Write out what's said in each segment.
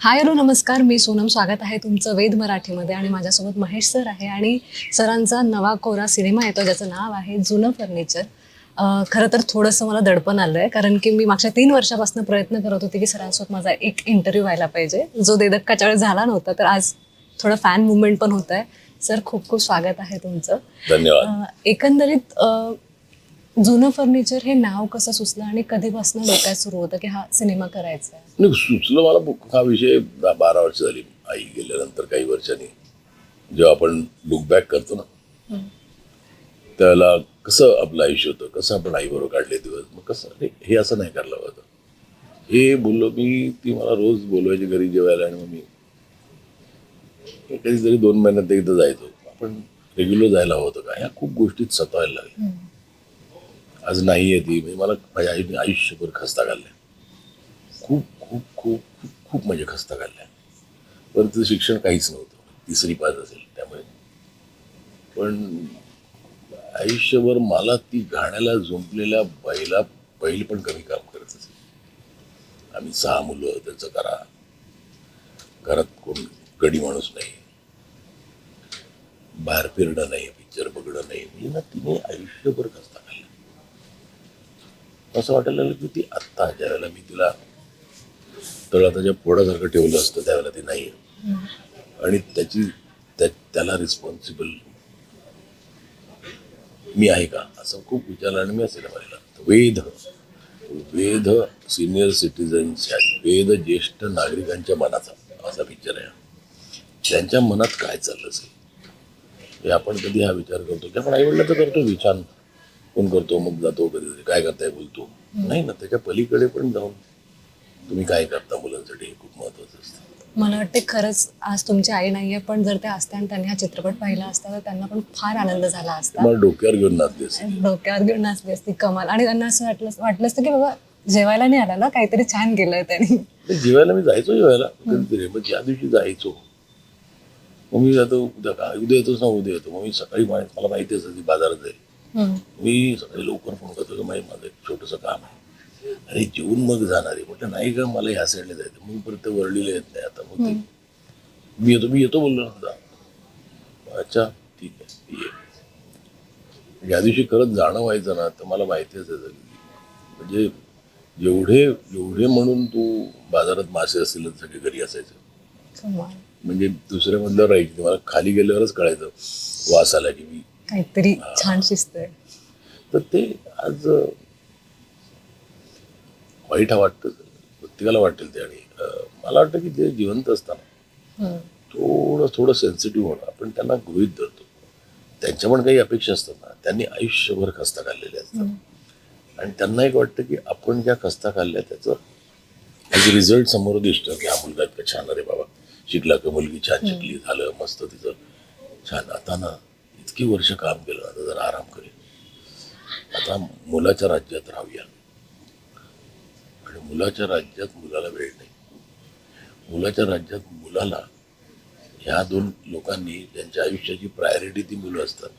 Hi hello नमस्कार. मी सोनम. स्वागत आहे तुमचं वेद मराठीमध्ये आणि माझ्यासोबत महेश सर आहे आणि सरांचा नवा कोरा सिनेमा येतो ज्याचं नाव आहे जुनं फर्निचर. खरं तर थोडंसं मला दडपण आलं आहे कारण की मी मागच्या तीन वर्षापासून प्रयत्न करत होते की सरांसोबत माझा एक इंटरव्ह्यू व्हायला पाहिजे. जो देदक्काच्या वेळेस झाला नव्हता तर आज थोडं फॅन मुवमेंट पण होत आहे सर खूप खूप स्वागत आहे तुमचं. धन्यवाद. एकंदरीत जुनं फर्निचर हे नाव कसं सुचलं आणि कधीपासून डोक्यात सुरू होतं की हा सिनेमा करायचा आहे? नाही सुचलं मला हा विषय बारा वर्ष झाली. आई गेल्यानंतर काही वर्षांनी. जेव्हा आपण लुक बॅक करतो ना त्याला कसं आपलं आयुष्य होतं? कसं आपण आईबरोबर काढले दिवस? मग कसं? हे असं नाही करायला होतं. हे बोललो मी ती मला रोज बोलवायची घरी जेवायला आणि मग मी कधीतरी दोन महिन्यात एकदा जायचो. आपण रेग्युलर जायला हवं होतं का? ह्या खूप गोष्टीत सतावायला लागल्या आज नाही आहे ती. म्हणजे मला माझ्या आईने आयुष्यभर खस्ता घालल्या खूप खूप खूप खूप खूप म्हणजे खस्ता घालल्या पण तिचं शिक्षण काहीच नव्हतं. तिसरी पास असेल त्यामुळे. पण आयुष्यभर मला ती घाण्याला झुंपलेल्या बैला बैल पण कमी काम करत असेल. आम्ही सहा मुलं त्यांचं करा. घरात कोण गडी माणूस नाही. बाहेर फिरणं नाही पिक्चर बघणं नाही. म्हणजे ना तिने आयुष्यभर खस्ता असं वाटायला लागलं की ती आत्ता ज्यावेळेला मी तिला तळाताच्या पोडासारखं ठेवलं असतं त्यावेळेला ती नाही आणि त्याची त्या त्याला रिस्पॉन्सिबल मी आहे का? असं खूप विचारलं आणि मी असेल पाहिलं वेद वेद सिनियर सिटीजनच्या वेद ज्येष्ठ नागरिकांच्या मनाचा असा पिक्चर आहे. त्यांच्या मनात काय चाललं असेल? हे आपण कधी हा विचार करतो? की आपण आईवडिला तर करतो विचार कोण करतो मग जातो कधीतरी. काय करताय बोलतो. नाही ना त्याच्या पलीकडे पण जाऊन तुम्ही काय करता मुलांसाठी हे खूप महत्वाचं असतं. मला वाटते खरंच आज तुमची आई नाहीये पण जर ते असते आणि त्यांनी हा चित्रपट पाहिला असता तर त्यांना पण फार आनंद झाला असता. मला डोक्यावर घेऊन नाचली असते. डोक्यावर घेऊन नाचली असती कमाल. आणि त्यांना असं वाटलं वाटलं असतं की बाबा जेवायला नाही आला ना काहीतरी छान केलंय त्यांनी. ते जेवायला मी जायचो जेवायला कधीतरी. मग ज्या दिवशी जायचो मग मी जातो उद्या का उद्या येतोच ना उद्या येतो. मग मी सकाळी मा- मला माहिती असतं ती बाजारात जाईल. मी सकाळी लवकर फोन करतो की माही माझं एक छोटंसं काम आहे. अरे जेवून मग जाणार. आहे म्हटलं नाही का मला ह्या साईडला जायचं मग परत ते वरळीला येत नाही. आता मग ते मी येतो मी येतो बोललो ना जा. अच्छा ठीक आहे ये. या दिवशी खरंच जाणं व्हायचं ना तर मला माहिती असायचं की म्हणजे जेवढे जेवढे म्हणून तू बाजारात मासे असतील सगळे घरी असायचे. म्हणजे दुसऱ्या मधल्यावर राहायची मला खाली गेल्यावरच कळायचं. वास आला की मी काहीतरी छान शिस्त आहे तर ते आज वाईट हा वाटतं प्रत्येकाला वाटेल ते. आणि मला वाटतं की ते जिवंत असताना. थोडं थोडं सेन्सिटिव्ह होणं आपण त्यांना गृहित धरतो. त्यांच्या पण काही अपेक्षा असतात ना त्यांनी आयुष्यभर खस्ता खाल्लेले असतात. आणि त्यांना एक वाटतं की आपण ज्या खस्ता खाल्ल्या त्याचं आज रिझल्ट समोर दिसतं की हा मुलगा इतका छान अरे बाबा शिकला का मुलगी छान शिकली झालं मस्त तिचं छान. आता ना इतकी वर्ष काम केलं आता जरा आराम करेल आता मुलाच्या राज्यात राहूया. आणि मुलाच्या राज्यात मुलाला वेळ नाही. मुलाच्या राज्यात मुलाला ह्या दोन लोकांनी त्यांच्या आयुष्याची प्रायोरिटी ती मुलं असतात.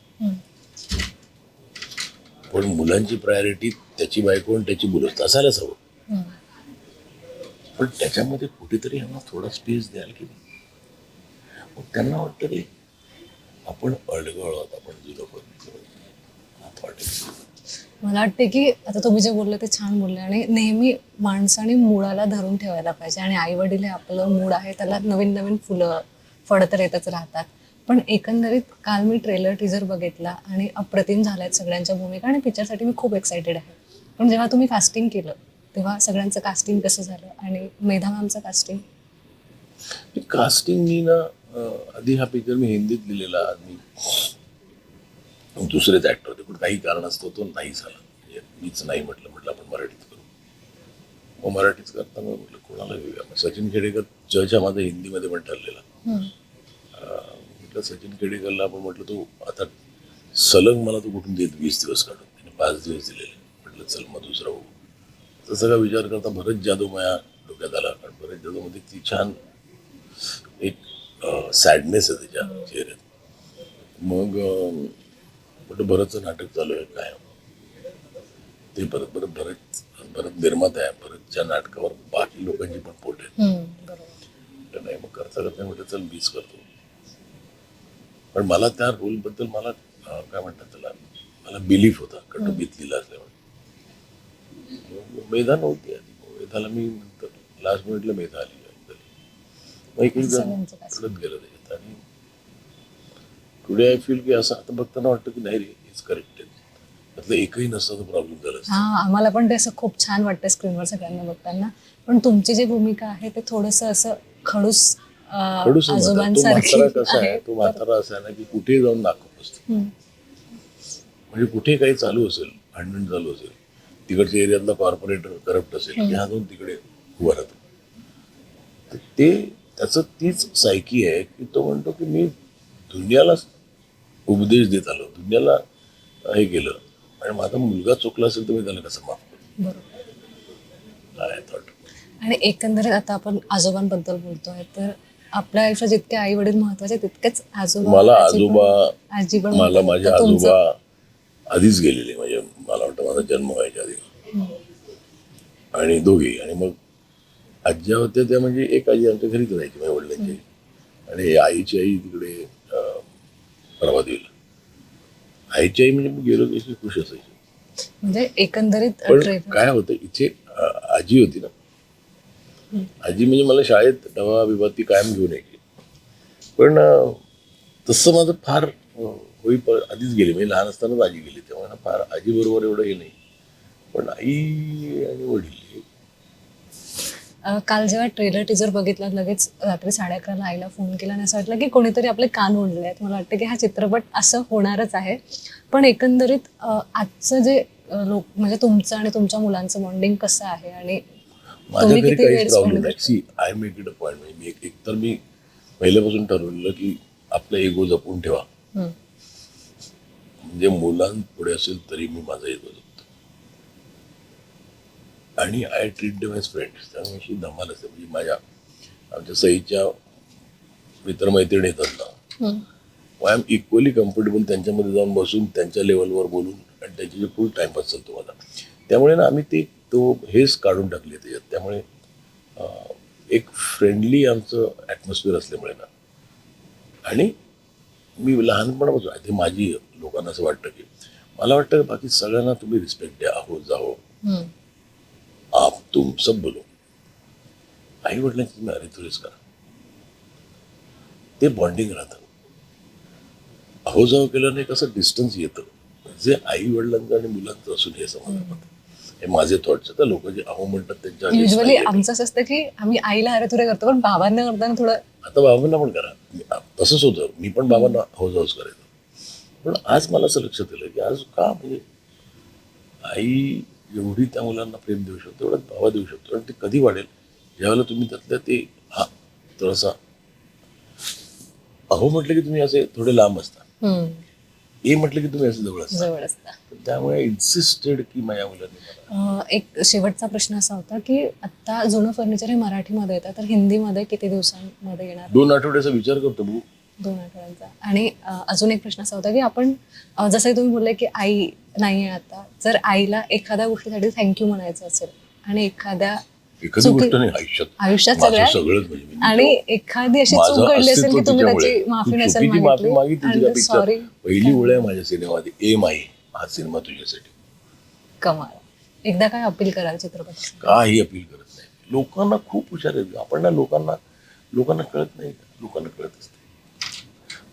पण मुलांची प्रायोरिटी त्याची बायको आणि त्याची मुलं असतात असायलाच हवं. पण त्याच्यामध्ये कुठेतरी ह्यांना थोडा स्पेस द्याल की नाही? मग त्यांना वाटतं रे आपण अडगळ आहोत आपण वाटेल मला वाटते की आता तुम्ही जे बोलले ते छान बोलले आणि नेहमी माणसाने मुळाला धरून ठेवायला पाहिजे आणि आई वडील हे आपलं मूड आहे त्याला नवीन नवीन फुलं फळं तर येतच राहतात. पण एकंदरीत काल मी ट्रेलर टीजर बघितला आणि अप्रतिम झाल्यात सगळ्यांच्या भूमिका आणि पिक्चरसाठी मी खूप एक्सायटेड आहे. पण जेव्हा तुम्ही कास्टिंग केलं तेव्हा सगळ्यांचं कास्टिंग कसं झालं आणि मेधा मॅमचं कास्टिंग कास्टिंग मी ना आधी हा पिक्चर मी हिंदीत लिहिलेला आणि दुसरेच ऍक्टर होते पण काही कारणास्तव तो नाही झाला. म्हणजे मीच नाही म्हटलं म्हटलं आपण मराठीत करू. मग मराठीच करताना म्हटलं कोणाला घेऊया? मग सचिन खेडेकर जच्या माझा हिंदीमध्ये पण ठरलेला. म्हटलं सचिन खेडेकरला आपण म्हटलं तो आता सलग मला तो कुठून देत वीस दिवस काढून. त्याने पाच दिवस दिलेले. म्हटलं चल मग दुसरा बघू. तर सगळा विचार करता भरत जाधव माझ्या डोक्यात आला. कारण भरत जाधवमध्ये ती छान एक सॅडनेस आहे त्याच्या चेहऱ्यात. मग म्हटलं भरतचं नाटक चालू आहे काय ते परत परत भरत भरत निर्माता आहे. भरतच्या नाटकावर बाकी लोकांची पण पोट आहे. हम्म, बरोबर. म्हटलं नाही मग करता करता म्हटलं चल मीच करतो. पण मला त्या रोलबद्दल मला काय म्हणतात त्याला मला बिलीफ होता. कारण बितलीला असल्यामुळे. मेधा नव्हती आधी. मेधाला मी नंतर लास्ट मिनिटला मेधा आली. Join झाली. मग एक एक जण सगळ्यांचं कसं. पडत गेलं त्याच्यात आणि टुडे आय फील की असं आता बघताना वाटतं की नाही रे इज करेक्टेड त्यातलं एकही नसतं तर प्रॉब्लेम झाला. हा आम्हाला पण ते असं खूप छान वाटतं स्क्रीनवर सगळ्यांना बघताना पण तुमची जी भूमिका आहे ते थोडस असं खडूस खडूस. तो म्हातारा कसा आहे. तो म्हातारा असा आहे ना की कुठेही जाऊन दाखवत असतो. म्हणजे कुठे काही चालू असेल भांडण चालू असेल तिकडच्या एरियातला कॉर्पोरेटर करप्ट असेल ह्या जाऊन तिकडे उभा राहतो ते त्याचं तीच सायकी आहे की तो म्हणतो की मी दुनियाला उपदेश देत आलो दुनियाला हे केलं. आणि माझा मुलगा चुकला असेल तर मी त्याला कसं माफ करू? आणि एकंदरीत आता आपण आजोबांबद्दल बोलतोय तर आपल्या आयुष्यात जितके आई वडील महत्त्वाचे तितकेच आजोबा मला आजोबा मला. माझे आजोबा आधीच गेलेले म्हणजे मला वाटतं माझा जन्म व्हायच्या आधी. आणि दोघे आणि मग आज्या होत्या त्या म्हणजे एक आजी आमच्या घरीच राहायची माझ्या वडिलांची. आणि आईची आई तिकडे अं, प्रभादेवीला आईची आई म्हणजे मी गेलो की अशी खुश असायची. म्हणजे एकंदरीत पण काय होतं इथे आजी होती ना. आजी म्हणजे मला शाळेत डबा बिबा ती कायम घेऊन यायची. पण तसं माझं फार होई आधीच गेली. म्हणजे लहान असतानाच आजी गेली. त्यामुळे ना फार आजी बरोबर एवढं हे नाही. पण आई आणि वडील काल जेव्हा ट्रेलर टीजर बघितला लगेच रात्री साडे अकराला आईला फोन केला आणि असं वाटलं की कोणीतरी आपले कान ओढले आहेत. मला वाटतं की हा चित्रपट असं होणारच आहे. पण एकंदरीत आजचं जे लोक म्हणजे तुमचं आणि तुमच्या मुलांचं बॉन्डिंग कसं आहे आणि माझ्या तुम्ही घरी किती काहीच वेळ प्रॉब्लेम spend नाही. करता? See I make it a point मी एक एकतर मी पहिल्यापासून ठरवलेलं की आपला एगो जपून ठेवा. म्हणजे मुलांपुढे असेल तरी मी माझा एगो जपतो आणि आय ट्रीट एज फ्रेंड्स त्यामुळे अशी धमाल असते. म्हणजे माझ्या आमच्या सईच्या मित्रमैत्रिणी येतात ना. आय एम इक्वली कम्फर्टेबल त्यांच्यामध्ये जाऊन बसून त्यांच्या लेवलवर बोलून आणि त्यांची फुल टाइमपास चालतो माझा त्यामुळे ना आम्ही ते तो हेच काढून टाकले त्याच्यात त्यामुळे एक फ्रेंडली आमचं ॲटमॉस्फिअर असल्यामुळे ना. आणि मी लहानपणापासून ते माझी लोकांना असं वाटतं की मला वाटतं बाकी सगळ्यांना तुम्ही रिस्पेक्ट द्या. हो जाओ. तुम सब बोलो आई वडिलांची तुम्ही अरे तुरेच करा. ते बॉन्डिंग राहतं. अहो जाऊ केलं नाही कसं डिस्टन्स येतं. जे आई वडिलांचं आणि मुलांचं असून हे समाजात हे माझे थॉट्स तर लोक जे अहो म्हणतात त्यांच्या युजली. आमचं असं असतं की आम्ही आईला अरे तुरे करतो पण बाबांना करताना थोडं आता बाबांना पण करा. तसंच होतं मी पण बाबांना हो जाऊच करायचो. पण आज मला असं लक्षात आलं की आज का म्हणजे आई एवढी त्या मुलांना प्रेम देऊ शकतो एवढं बाबा देऊ शकतो. आणि ते कधी वाढेल? ज्यावेळेला तुम्ही त्यातल्या ते हा थोडासा अहो म्हटलं की तुम्ही असे थोडे लांब असता. ए म्हटलं की तुम्ही असे जवळ असता. जवळ असता. त्यामुळे इन्सिस्टेड की माझ्या मुलांनी एक शेवटचा प्रश्न असा होता की आता जुनं फर्निचर हे मराठीमध्ये येतं तर हिंदीमध्ये किती दिवसांमध्ये येणार? दोन आठवड्याचा विचार करतो भाऊ. दोन आठवड्यांचा. आणि अजून एक प्रश्न असा होता की आपण जसं तुम्ही बोलले की आई नाही आहे आता जर आईला एखाद्या गोष्टीसाठी थँक्यू म्हणायचं असेल आणि एखाद्या आयुष्यात. सगळंच म्हणजे आणि एखादी अशी चूक घडली असेल की तुम्ही. त्याची माफी नसेल मागितली. सॉरी पहिली ओळ आहे माझ्या सिनेमामध्ये एम आहे हा सिनेमा तुझ्यासाठी. कमाल. एकदा काय अपील कराल चित्रपट? काही अपील करत नाही. लोकांना खूप हुशार आहेत. आपण ना लोकांना लोकांना कळत नाही लोकांना कळत असते.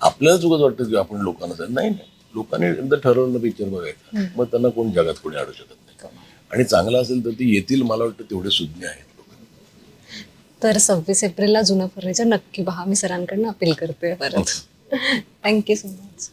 आपल्याला चुकत वाटतं की आपण लोकांना सांग नाही नाही. लोकांनी एकदा ठरवलं पिक्चर बघायचं मग त्यांना कोण जगात कोणी अडू शकत नाही. आणि चांगला असेल तर ते येतील मला वाटतं तेवढे सुज्ञ आहेत तर सव्वीस एप्रिलला जुनं फर्निचर नक्की पहा. मी सरांकडनं अपील करते परत. Thank you so much